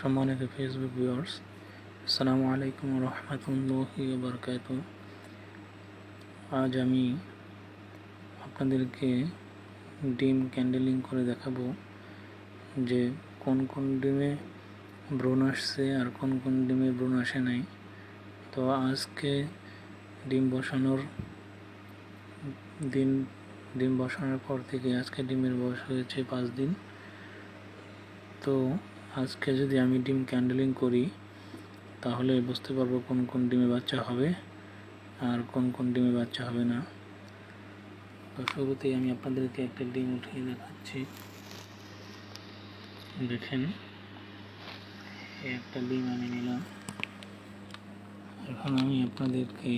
সম্মানিত Facebook viewers আসসালামু আলাইকুম রহমতুল্লাহি বরকাত আজ আমি আপনাদেরকে ডিম ক্যান্ডেলিং করে দেখাবো যে কোন কোন ডিমে ব্রণ আসছে আর কোন কোন ডিমে ব্রণ আসে নাই। তো আজকে ডিম বসানোর দিন, ডিম বসানোর পর থেকে আজকে ডিমের বয়স হয়েছে পাঁচ দিন। তো আজকে যদি আমি ডিম ক্যান্ডেলিং করি, তাহলে বুঝতে পারব কোন কোন ডিমে বাচ্চা হবে আর কোন কোন ডিমে বাচ্চা হবে না। তো শুরুতেই আমি আপনাদেরকে একটা ডিম উঠিয়ে দেখাচ্ছি। দেখেন একটা ডিম আমি নিলাম। এখন আমি আপনাদেরকে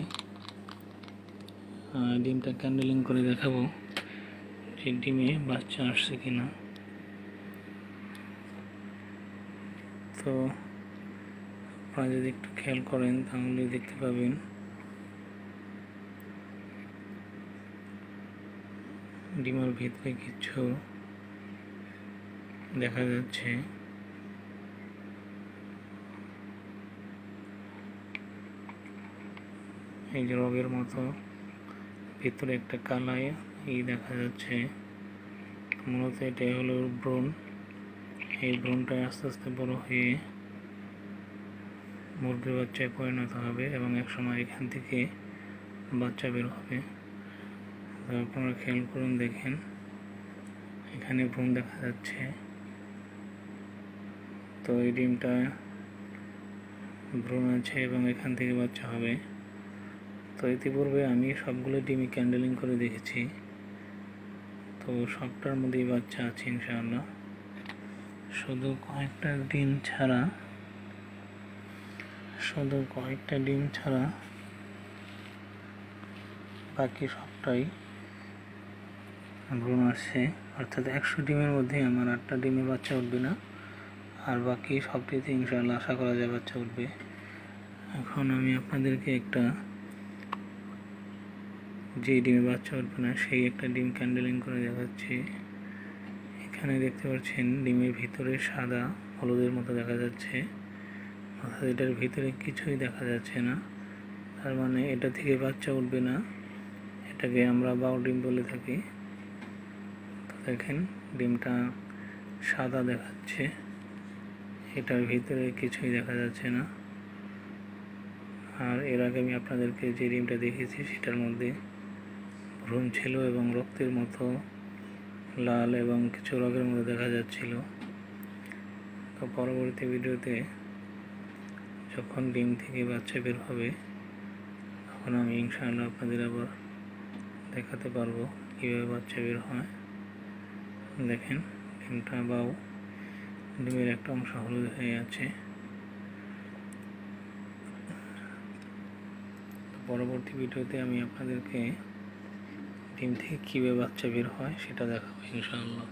ডিমটা ক্যান্ডেলিং করে দেখাবো যে ডিমে বাচ্চা আসছে কিনা। তো আপনারা যদি একটু খেয়াল করেন, তাহলে দেখতে পাবেন ডিমের ভিতরে কিছু দেখা যাচ্ছে। এই যে রোগের মতো ভিতরে একটা কালাই এই দেখা যাচ্ছে। মূলত এটাই হলো ব্রণ। এই ভ্রূণটা আস্তে আস্তে বড় হয়ে মুরগির বাচ্চায় পরিণত হবে এবং একসময় এখান থেকে বাচ্চা বের হবে। আপনারা খেয়াল করুন, দেখেন। এখানে ভ্রূণ দেখা যাচ্ছে। তো এই ডিমটা ভ্রূণ আছে এবং এখান থেকে বাচ্চা হবে। তো ইতিপূর্বে আমি সবগুলো ডিমই ক্যান্ডেলিং করে দেখেছি। তো সবটার মধ্যেই বাচ্চা আছে, ইনশাআল্লাহ। শুধু কয়েকটা ডিম ছাড়া, শুধু কয়েকটা ডিম ছাড়া বাকি সবটাই ভ্রূণ আসছে। অর্থাৎ একশো ডিমের মধ্যে আমার আটটা ডিমে বাচ্চা উঠবে না, আর বাকি সবটিতে ইনশাআল্লাহ আশা করা যায় বাচ্চা উঠবে। এখন আমি আপনাদেরকে একটা, যে ডিমে বাচ্চা উঠবে না, সেই একটা ডিম ক্যান্ডেলিং করে দেখাচ্ছি। এখানে দেখতে পাচ্ছেন ডিমের ভিতরে সাদা হলুদের মতো দেখা যাচ্ছে। অর্থাৎ এটার ভিতরে কিছুই দেখা যাচ্ছে না। তার মানে এটা থেকে বাচ্চা উঠবে না। এটাকে আমরা বাউ ডিম বলে থাকি। তো দেখেন, ডিমটা সাদা দেখাচ্ছে। এটার ভিতরে কিছুই দেখা যাচ্ছে না। আর এর আগে আমি আপনাদেরকে যে ডিমটা দেখেছি সেটার মধ্যে ভ্রূণ ছিল এবং রক্তের মতো লাল এবং কিছু রঙের মতো দেখা যাচ্ছিল। তো পরবর্তী ভিডিওতে যখন ডিম থেকে বাচ্চা বের হবে, তখন আমি ইনশাআল্লাহ আপনাদের আবার দেখাতে পারব কীভাবে বাচ্চা বের হয়। দেখেন, ডিমটা বাউ, ডিমের একটা অংশ হলুদ হয়ে আছে। পরবর্তী ভিডিওতে আমি আপনাদেরকে ডিম থেকে কীভাবে বাচ্চা বের হয় সেটা দেখাবো ইনশাআল্লাহ।